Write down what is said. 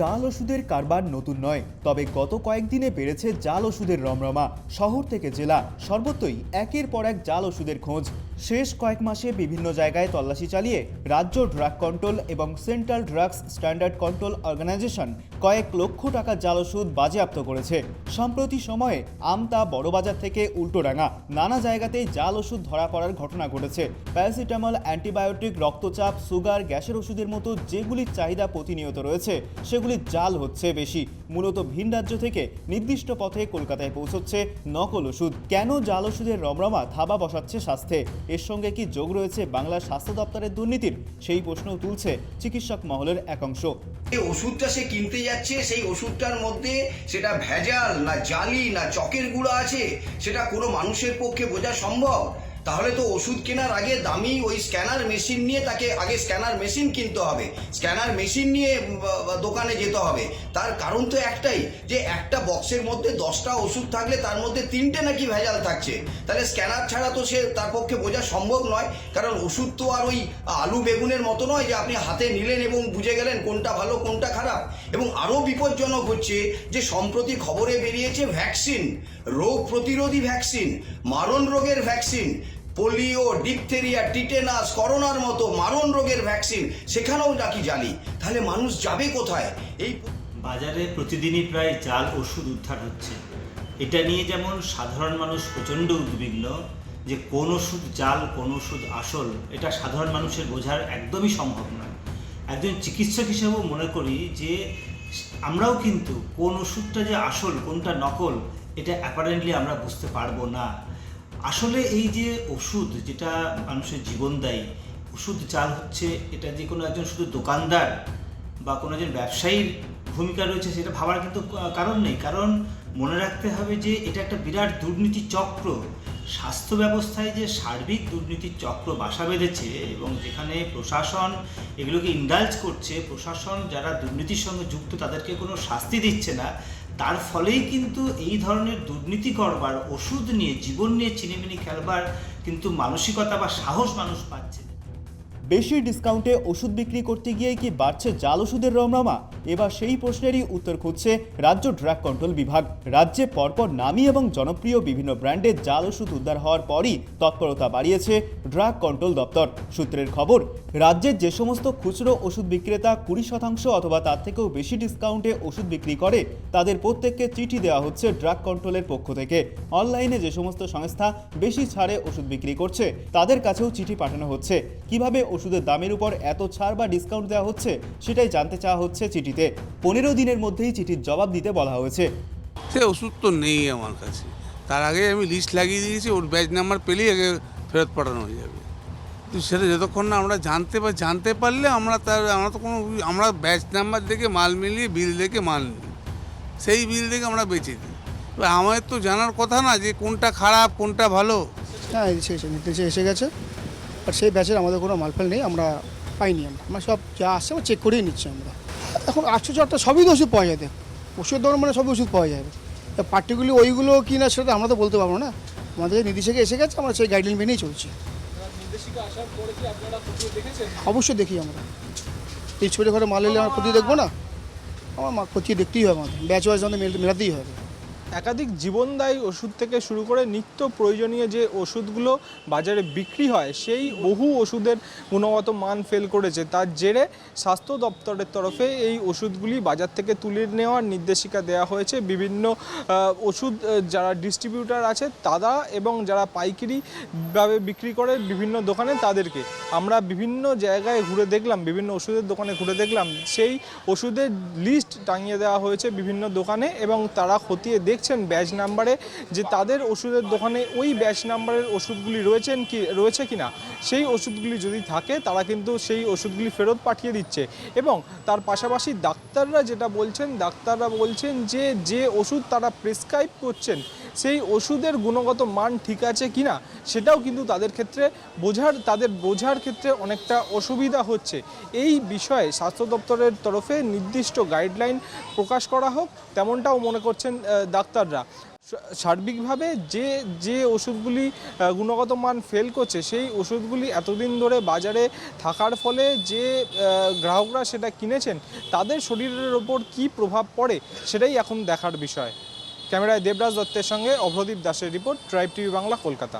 জাল ওষুধের কারবার নতুন নয়। তবে গত কয়েকদিনে বেড়েছে জাল ওষুধের রমরমা। শহর থেকে জেলা সর্বত্রই একের পর এক জাল ওষুধের খোঁজ। শেষ কয়েক মাসে বিভিন্ন জায়গায় তল্লাশি চালিয়ে রাজ্য ড্রাগ কন্ট্রোল এবং central drugs standard control organisation কয়েক লক্ষ টাকা জাল ওষুধ বাজেয়াপ্ত করেছে। সম্প্রতি সময়ে আমতা বড়বাজার থেকে উল্টোডাঙ্গা নানা জায়গাতেই জাল ওষুধ ধরা পড়ার ঘটনা ঘটেছে। প্যারাসিটামল, অ্যান্টিবায়োটিক, রক্তচাপ, সুগার, গ্যাসের ওষুধের মতো যেগুলির চাহিদা প্রতিনিয়ত রয়েছে, সেগুলি জাল হচ্ছে বেশি। মূলত ভিন রাজ্য থেকে নির্দিষ্ট পথে কলকাতায় পৌঁছচ্ছে নকল ওষুধ। কেন জাল ওষুধের রমরমা, থাবা বসাচ্ছে স্বাস্থ্যে? এর সঙ্গে কি যোগ রয়েছে বাংলার স্বাস্থ্য দপ্তরের দুর্নীতির? সেই প্রশ্নও তুলছে চিকিৎসক মহলের একাংশ যে ওষুধটা সে কিনতে যাচ্ছে, সেই ওষুধটার মধ্যে সেটা ভেজাল না জালি না চকের গুঁড়া আছে, সেটা কোনো মানুষের পক্ষে বোঝা সম্ভব? তাহলে তো ওষুধ কেনার আগে দামি ওই স্ক্যানার মেশিন নিয়ে তাকে আগে স্ক্যানার মেশিন কিনতে হবে। স্ক্যানার মেশিন নিয়ে দোকানে যেতে হবে। তার কারণ তো একটাই, যে একটা বক্সের মধ্যে দশটা ওষুধ থাকলে তার মধ্যে তিনটে নাকি ভেজাল থাকছে। তাহলে স্ক্যানার ছাড়া তো সে তার পক্ষে বোঝা সম্ভব নয়, কারণ ওষুধ তো আর ওই আলু বেগুনের মতো নয় যে আপনি হাতে নিলেন এবং বুঝে গেলেন কোনটা ভালো, কোনটা খারাপ। এবং আরও বিপজ্জনক হচ্ছে যে সম্প্রতি খবরে বেরিয়েছে ভ্যাকসিন, রোগ প্রতিরোধী ভ্যাকসিন, মারণ রোগের ভ্যাকসিন। পোলিও, ডিপথেরিয়া, টিটেনাস, করোনার মতো মারণ রোগের ভ্যাকসিন, সেখানেও নাকি জালি। তাহলে মানুষ যাবে কোথায়? এই বাজারে প্রতিদিনই প্রায় জাল ওষুধ উদ্ধার হচ্ছে। এটা নিয়ে যেমন সাধারণ মানুষ প্রচণ্ড উদ্বিগ্ন যে কোন ওষুধ জাল, কোন ওষুধ আসল, এটা সাধারণ মানুষের বোঝার একদমই সম্ভব নয়। একজন চিকিৎসক হিসেবেও মনে করি যে আমরাও কিন্তু কোন ওষুধটা যে আসল, কোনটা নকল, এটা অ্যাপারেন্টলি আমরা বুঝতে পারব না। আসলে এই যে ওষুধ যেটা মানুষের জীবন দেয়, ওষুধ চাল হচ্ছে এটা যে কোনো একজন শুধু দোকানদার বা কোনো একজন ব্যবসায়ীর ভূমিকা রয়েছে সেটা ভাবার কিন্তু কারণ নেই। কারণ মনে রাখতে হবে যে এটা একটা বিরাট দুর্নীতি চক্র। স্বাস্থ্য ব্যবস্থায় যে সার্বিক দুর্নীতির চক্র বাসা বেঁধেছে এবং যেখানে প্রশাসন এগুলোকে ইন্ডালজ করছে, প্রশাসন যারা দুর্নীতির সঙ্গে যুক্ত তাদেরকে কোনো শাস্তি দিচ্ছে না তার ফলেই কিন্তু এই ধরনের দুর্নীতি করবার, ওষুধ নিয়ে, জীবন নিয়ে চিনিমিনি খেলবার কিন্তু মানসিকতা বা সাহস মানুষ পাচ্ছে না। বেশি ডিসকাউন্টে ওষুধ বিক্রি করতে গিয়ে কি বাড়ছে জাল ওষুধের রমরমা? এবার সেই প্রশ্নেরই উত্তর খুঁজছে রাজ্য ড্রাগ কন্ট্রোল বিভাগ। রাজ্যে পরপর নামি এবং জনপ্রিয় বিভিন্ন ব্র্যান্ডের জাল ওষুধ উদ্ধার হওয়ার পরই তৎপরতা বাড়িয়েছে ড্রাগ কন্ট্রোল দপ্তর। সূত্রের খবর রাজ্যের যে সমস্ত খুচরো ওষুধ বিক্রেতা কুড়ি শতাংশ অথবা তার থেকেও বেশি ডিসকাউন্টে ওষুধ বিক্রি করে, তাদের প্রত্যেককে চিঠি দেওয়া হচ্ছে ড্রাগ কন্ট্রোলের পক্ষ থেকে। অনলাইনে যে সমস্ত সংস্থা বেশি ছাড়ে ওষুধ বিক্রি করছে, তাদের কাছেও চিঠি পাঠানো হচ্ছে। কীভাবে ওষুধের দামের উপর এত ছাড় বা ডিসকাউন্ট দেওয়া হচ্ছে সেটাই জানতে চাওয়া হচ্ছে চিঠিতে। পনেরো দিনের মধ্যেই চিঠির জবাব দিতে বলা হয়েছে। সে ওষুধ তো নেই আমার কাছে। তার আগে আমি লিস্ট লাগিয়ে দিয়েছি ওর ব্যাচ নাম্বার পেলেই আগে ফেরত পাঠানো হয়ে যাবে। তো সেটা যতক্ষণ না আমরা জানতে বা জানতে পারলে আমরা তার আমরা তো কোনো আমরা ব্যাচ নাম্বার দেখে মাল মিলিয়ে বিল দেখে মাল নিই। সেই বিল দেখে আমরা বেঁচে দিই। এবার আমাদের তো জানার কথা না যে কোনটা খারাপ কোনটা ভালো। হ্যাঁ এসে গেছে। আর সেই ব্যাচের আমাদের কোনো মালফাল নেই, আমরা পাইনি আমরা। আমরা সব যা আসছে আমরা চেক করেই নিচ্ছি আমরা। এখন আটশো চারটা সবই তো ওষুধ পাওয়া যাবে ওষুধ দোকান মানে সবই ওষুধ পাওয়া যাবে পার্টিকুলারলি ওইগুলো কি না সেটা আমরা তো বলতে পারব না। আমাদের নির্দেশকে এসে গেছে, আমরা সেই গাইডলাইন মেনেই চলছি। অবশ্যই দেখি আমরা। এই ছোটো ঘরে মাল এলে আমরা ক্ষতি দেখব না। আমার মা ক্ষতি দেখতেই হবে আমাদের। ব্যাচ ওয়াইজ আমাদের মেল- মেলাতেই হবে। একাধিক জীবনদায়ী ওষুধ থেকে শুরু করে নিত্য প্রয়োজনীয় যে ওষুধগুলো বাজারে বিক্রি হয়, সেই বহু ওষুধের গুণগত মান ফেল করেছে। তার জেরে স্বাস্থ্য দপ্তরের তরফে এই ওষুধগুলি বাজার থেকে তুলে নেওয়ার নির্দেশিকা দেওয়া হয়েছে। বিভিন্ন ওষুধ যারা ডিস্ট্রিবিউটার আছে, তারা এবং যারা পাইকারিভাবে বিক্রি করে বিভিন্ন দোকানে তাদেরকে। আমরা বিভিন্ন জায়গায় ঘুরে দেখলাম, বিভিন্ন ওষুধের দোকানে ঘুরে দেখলাম, সেই ওষুধের লিস্ট টাঙিয়ে দেওয়া হয়েছে বিভিন্ন দোকানে এবং তারা খতিয়ে দেখছেন ব্যাচ নাম্বারে যে তাদের ওষুধের দোকানে ওই ব্যাচ নাম্বারের ওষুধগুলি রয়েছেন কি, রয়েছে কিনা, সেই ওষুধগুলি যদি থাকে তারা কিন্তু সেই ওষুধগুলি ফেরত পাঠিয়ে দিচ্ছে। এবং তার পাশাপাশি ডাক্তাররা যেটা বলছেন, ডাক্তাররা বলছেন যে যে ওষুধ তারা প্রেসক্রাইব করছেন সেই ওষুধের গুণগত মান ঠিক আছে কি না সেটাও কিন্তু তাদের ক্ষেত্রে বোঝার, তাদের বোঝার ক্ষেত্রে অনেকটা অসুবিধা হচ্ছে। এই বিষয়ে স্বাস্থ্য দপ্তরের তরফে নির্দিষ্ট গাইডলাইন প্রকাশ করা হোক, তেমনটাও মনে করছেন ডাক্তাররা। সার্বিকভাবে যে যে ওষুধগুলি গুণগত মান ফেল করছে, সেই ওষুধগুলি এতদিন ধরে বাজারে থাকার ফলে যে গ্রাহকরা সেটা কিনেছেন, তাদের শরীরের ওপর কি প্রভাব পড়ে, সেটাই এখন দেখার বিষয়। ক্যামেরায় দেবরাজ দত্তের সঙ্গে অভ্রদীপ দাসের report tribe TV Bangla Kolkata.